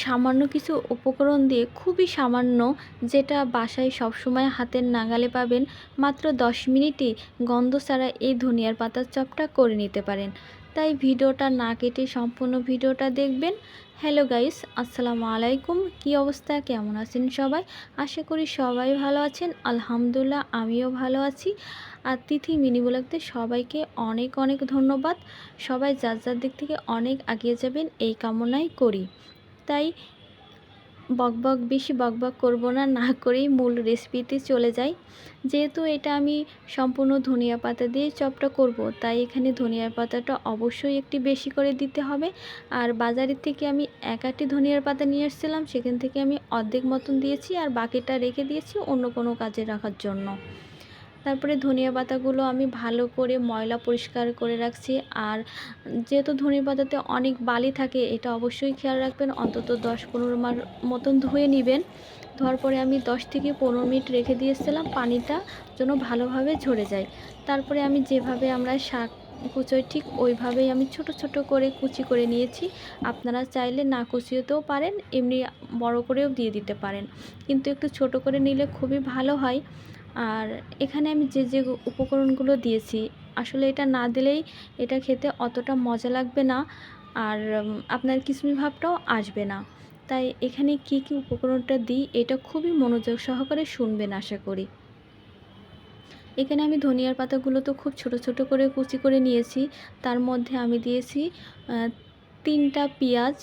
সামান্য কিছু উপকরণ দিয়ে খুবই সামান্য, যেটা বাসায় সবসময় হাতের নাগালে পাবেন, মাত্র 10 মিনিটে গন্ধ ছাড়া এই ধনিয়ার পাতার চপটা করে নিতে পারেন। তাই ভিডিওটা না কেটে সম্পূর্ণ ভিডিওটা দেখবেন। হ্যালো গাইস, আসসালামু আলাইকুম। কি অবস্থা? কেমন আছেন সবাই? আশা করি সবাই ভালো আছেন। আলহামদুলিল্লাহ, আমিও ভালো আছি। আর তিথি মিনি ব্লগতে সবাইকে অনেক অনেক ধন্যবাদ। সবাই যার যার দিক থেকে অনেক এগিয়ে যাবেন, এই কামনাই করি। তাই বকবক বেশি বকবক করব না না করেই মূল রেসিপিতে চলে যাই। যেহেতু এটা আমি সম্পূর্ণ ধনিয়া পাতা দিয়ে চপটা করব, তাই এখানে ধনিয়ার পাতাটা অবশ্যই একটি বেশি করে দিতে হবে। আর বাজারের থেকে আমি এক আটি ধনিয়ার পাতা নিয়ে এসেছিলাম, সেখান থেকে আমি অর্ধেক মতন দিয়েছি, আর বাকিটা রেখে দিয়েছি অন্য কোনো কাজে রাখার জন্য। তারপরে ধনিয়া পাতাগুলো আমি ভালো করে ময়লা পরিষ্কার করে রাখছি। আর যেহেতু ধনিয়া পাতাতে অনেক বালি থাকে, এটা অবশ্যই খেয়াল রাখবেন। অন্তত দশ পনেরো মার মতন ধুয়ে নেবেন। ধোয়ার পরে আমি দশ থেকে পনেরো মিনিট রেখে দিয়েছিলাম পানিটা যেন ভালোভাবে ঝরে যায়। তারপরে আমি যেভাবে আমরা শাক কুচোয় ঠিক ওইভাবেই আমি ছোট ছোট করে কুচি করে নিয়েছি। আপনারা চাইলে না কুচিয়েতেও পারেন, এমনি বড় করেও দিয়ে দিতে পারেন। কিন্তু একটু ছোট করে নিলে খুবই ভালো হয়। আর এখানে আমি যে যে উপকরণগুলো দিয়েছি, আসলে এটা না দিলেই এটা খেতে অতটা মজা লাগবে না আর আপনার কিসমি ভাবটাও আসবে না। তাই এখানে কি কি উপকরণটা দিই এটা খুবই মনোযোগ সহকারে শুনবেন আশা করি। এখানে আমি ধনিয়ার পাতাগুলো তো খুব ছোট ছোট করে কুচি করে নিয়েছি। তার মধ্যে আমি দিয়েছি তিনটা পেঁয়াজ,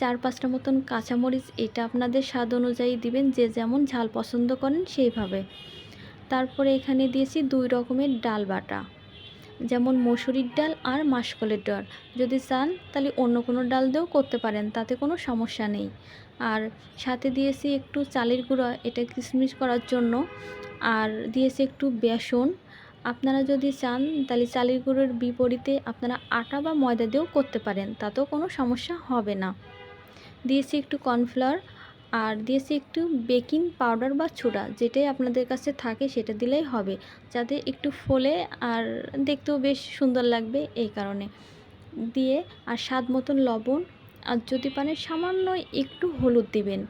চার, পাঁচটা মতন কাঁচামরিচ। এটা আপনাদের স্বাদ অনুযায়ী দিবেন, যে যেমন ঝাল পছন্দ করেন সেইভাবে। তারপরে এখানে দিয়েছি দুই রকমের ডাল বাটা। যেমন মসুরির ডাল আর মাসকলের ডাল। যদি চান, তাহলে অন্য কোনো ডাল দিয়েও করতে পারেন, তাতে কোনো সমস্যা নেই। আর সাথে দিয়েছি একটু চালের গুঁড়া, এটা কিশমিশ করার জন্য। আর দিয়েছি একটু বেসন। আপনারা যদি চান, তাহলে চালের গুঁড়োর বিপরীতে আপনারা আটা বা ময়দা দিয়েও করতে পারেন, তাতেও কোনো সমস্যা হবে না। দিয়েছি একটু কর্নফ্লাওয়ার আর দিয়েছি একটু বেকিং পাউডার বা ছোটা যেটাই আপনাদের কাছে থাকে সেটা দিলেই হবে, যাতে একটু ফোলে আর দেখতেও বেশ সুন্দর লাগবে এই কারণে। দিয়ে আর স্বাদ মতন লবণ, আর যদি পারেন সামান্য একটু হলুদ দিবেন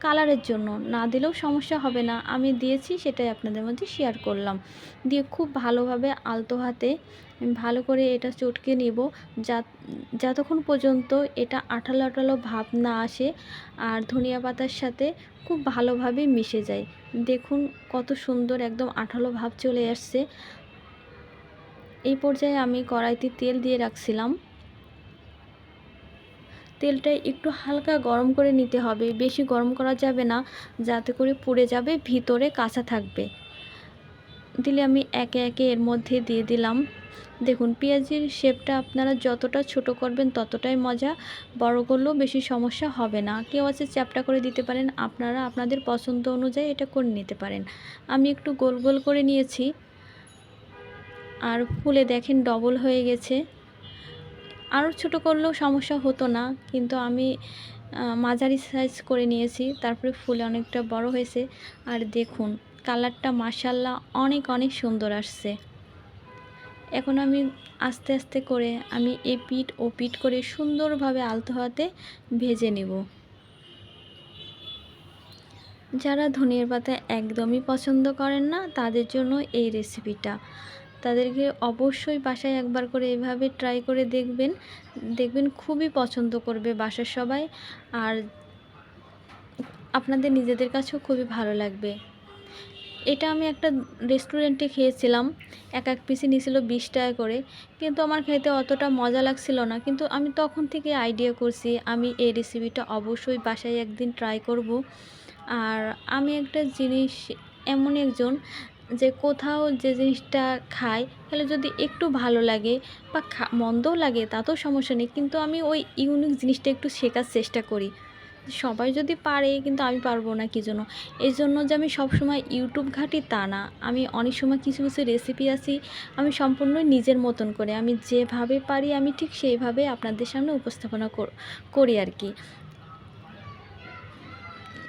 কালারের জন্য। না দিলেও সমস্যা হবে না। আমি দিয়েছি, সেটাই আপনাদের মধ্যে শেয়ার করলাম। দিয়ে খুব ভালোভাবে আলতো হাতে ভালো করে এটা চটকে নেব। যা যতক্ষণ পর্যন্ত এটা আঠালো আঠালো ভাব না আসে আর ধনিয়া পাতার সাথে খুব ভালোভাবে মিশে যায়। দেখুন কত সুন্দর একদম আঠালো ভাব চলে আসছে। এই পর্যায়ে আমি কড়াইতে তেল দিয়ে রাখছিলাম। তেলটা একটু হালকা গরম করে নিতে হবে। বেশি গরম করা যাবে না, যাতে করে পুড়ে যাবে, ভিতরে কাঁচা থাকবে। দিলে আমি একে একে এর মধ্যে দিয়ে দিলাম। দেখুন, পেঁয়াজের শেপটা আপনারা যতটা ছোট করবেন ততটাই মজা, বড় করলেও বেশি সমস্যা হবে না। কেউ আছে চ্যাপটা করে দিতে পারেন, আপনারা আপনাদের পছন্দ অনুযায়ী এটা করে নিতে পারেন। আমি একটু গোল গোল করে নিয়েছি। আর ফুলে দেখেন ডবল হয়ে গেছে। আরও ছোট করলেও সমস্যা হতো না, কিন্তু আমি মাঝারি সাইজ করে নিয়েছি, তারপরে ফুলে অনেকটা বড় হয়েছে। আর দেখুন, কালারটা মাসাল্লাহ অনেক অনেক সুন্দর আসছে। এখন আমি আস্তে আস্তে করে আমি এ পিঠ, ও পিঠ করে সুন্দরভাবে আলতো হাতে ভেজে নেব। যারা ধনিয়ার পাতা একদমই পছন্দ করেন না, তাদের জন্য এই রেসিপিটা তাদেরকে অবশ্যই বাসায় একবার করে এভাবে ট্রাই করে দেখবেন। দেখবেন খুবই পছন্দ করবে বাসার সবাই। আর আপনাদের নিজেদের কাছেও খুবই ভালো লাগবে। এটা আমি একটা রেস্টুরেন্টে খেয়েছিলাম। এক এক পিসি নিয়েছিল বিশ টাকা করে। কিন্তু আমার খেতে অতটা মজা লাগছিল না। কিন্তু আমি তখন থেকে আইডিয়া করছি, আমি এই রেসিপিটা অবশ্যই বাসায় একদিন ট্রাই করব। আর আমি একটা জিনিস, এমন একজন যে কোথাও যে জিনিসটা খাই, তাহলে যদি একটু ভালো লাগে বা মন্দও লাগে, তাতেও সমস্যা নেই। কিন্তু আমি ওই ইউনিক জিনিসটা একটু শেখার চেষ্টা করি। সবাই যদি পারে, কিন্তু আমি পারব না কী জন্য? এই জন্য যে আমি সবসময় ইউটিউব ঘাঁটি তা না। আমি অনেক সময় কিছু কিছু রেসিপি আছি, আমি সম্পূর্ণ নিজের মতন করে, আমি যেভাবে পারি, আমি ঠিক সেইভাবে আপনাদের সামনে উপস্থাপনা করি আর কি।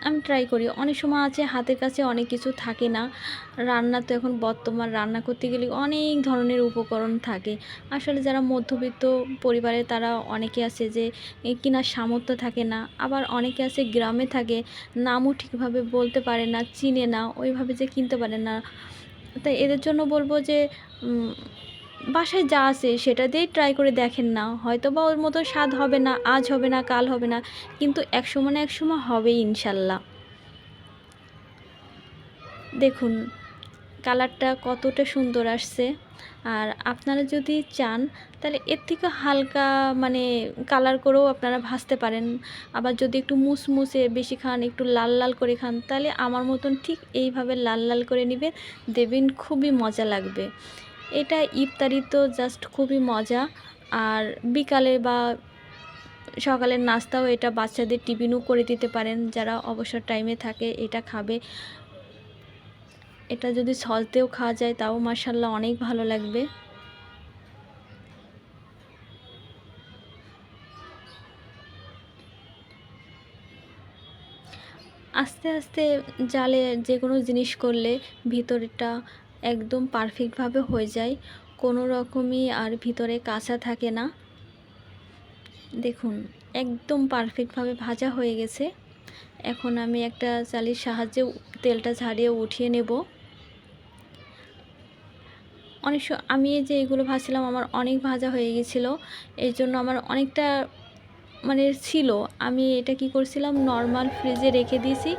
আমি ট্রাই করি। অনেক সময় আছে হাতের কাছে অনেক কিছু থাকে না। রান্না তো এখন বর্তমান রান্না করতে গেলে অনেক ধরনের উপকরণ থাকে। আসলে যারা মধ্যবিত্ত পরিবারে তারা অনেকে আছে যে, এ কেনার সামর্থ্য থাকে না। আবার অনেকে আছে গ্রামে থাকে, নামও ঠিকভাবে বলতে পারে না, চিনে না, ওইভাবে যে কিনতে পারে না। তাই এদের জন্য বলব যে বাসায় যা আছে সেটা দিয়েই ট্রাই করে দেখেন না। হয়তো বা ওর মতো স্বাদ হবে না, আজ হবে না, কাল হবে না, কিন্তু এক সময় না এক সময় হবেই ইনশাল্লাহ। দেখুন, কালারটা কতটা সুন্দর আসছে। আর আপনারা যদি চান, তাহলে এর থেকে হালকা মানে কালার করেও আপনারা ভাজতে পারেন। আবার যদি একটু মুসমুসে বেশি খান, একটু লাল লাল করে খান, তাহলে আমার মতন ঠিক এইভাবে লাল লাল করে নেবেন দেবেন খুবই মজা লাগবে। এটা ইফতারি তো জাস্ট খুবই মজা। আর বিকালে বা সকালের নাস্তাও এটা বাচ্চাদের টিফিনও করে দিতে পারেন, যারা অবসর টাইমে থাকে, এটা খাবে। এটা যদি দিয়েও খাওয়া যায়, তাও মাসাল্লাহ অনেক ভালো লাগবে। আস্তে আস্তে জালে যে কোনো জিনিস করলে ভিতরটা একদম পারফেক্টভাবে হয়ে যায়। কোনো রকমই আর ভিতরে কাঁচা থাকে না। দেখুন, একদম পারফেক্টভাবে ভাজা হয়ে গেছে। এখন আমি একটা চালির সাহায্যে তেলটা ঝাড়িয়ে উঠিয়ে নেব। অনেক আমি যে এগুলো ভাজছিলাম, আমার অনেক ভাজা হয়ে গেছিল। এই জন্য আমার অনেকটা মানে ছিল, আমি এটা কি করছিলাম নর্মাল ফ্রিজে রেখে দিয়েছি।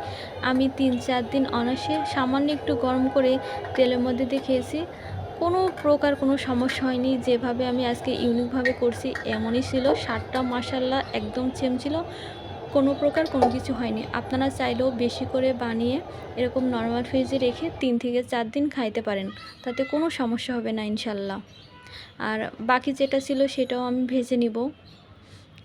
আমি তিন চার দিন অনাসে সামান্য একটু গরম করে তেলের মধ্যে দিয়ে খেয়েছি। কোনো প্রকার কোনো সমস্যা হয়নি, যেভাবে আমি আজকে ইউনিকভাবে করছি এমনই ছিল। সাতটা মশাল্লা একদম সেম ছিল। কোনো প্রকার কোনো কিছু হয়নি। আপনারা চাইলেও বেশি করে বানিয়ে এরকম নর্মাল ফ্রিজে রেখে তিন থেকে চার দিন খাইতে পারেন। তাতে কোনো সমস্যা হবে না ইনশাল্লাহ আর বাকি যেটা ছিল সেটাও আমি ভেজে নিব।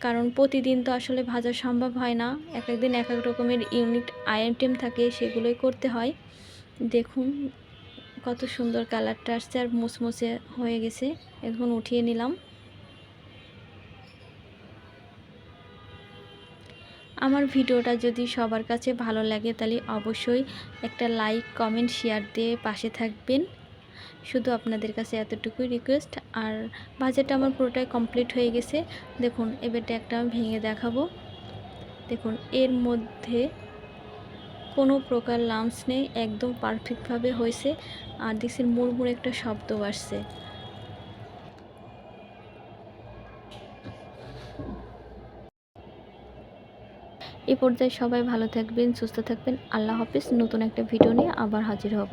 কারণ প্রতিদিন তো আসলে ভাজা সম্ভব হয় না। এক একদিন এক এক রকমের ইউনিট আইটেম থাকে, সেগুলোই করতে হয়। দেখুন কত সুন্দর কালারটা আসছে আর মুসমুসে হয়ে গেছে। এখন উঠিয়ে নিলাম। আমার ভিডিওটা যদি সবার কাছে ভালো লাগে তাহলে অবশ্যই একটা লাইক, কমেন্ট, শেয়ার দিয়ে পাশে থাকবেন। শুধু আপনাদের কাছে এতটুকুই রিকোয়েস্ট আর ভাজাটা আমার পুরোটাই কমপ্লিট হয়ে গেছে। দেখুন এবারটা একটা আমি ভেঙে দেখাবো। দেখুন, এর মধ্যে কোনো প্রকার লামস নেই, একদম পারফেক্টভাবে হয়েছে। আর দেখছেন মুড়মুড় একটা শব্দ আসছে। এ পর্যায়ে সবাই ভালো থাকবেন, সুস্থ থাকবেন। আল্লাহ হাফিজ, নতুন একটা ভিডিও নিয়ে আবার হাজির হব।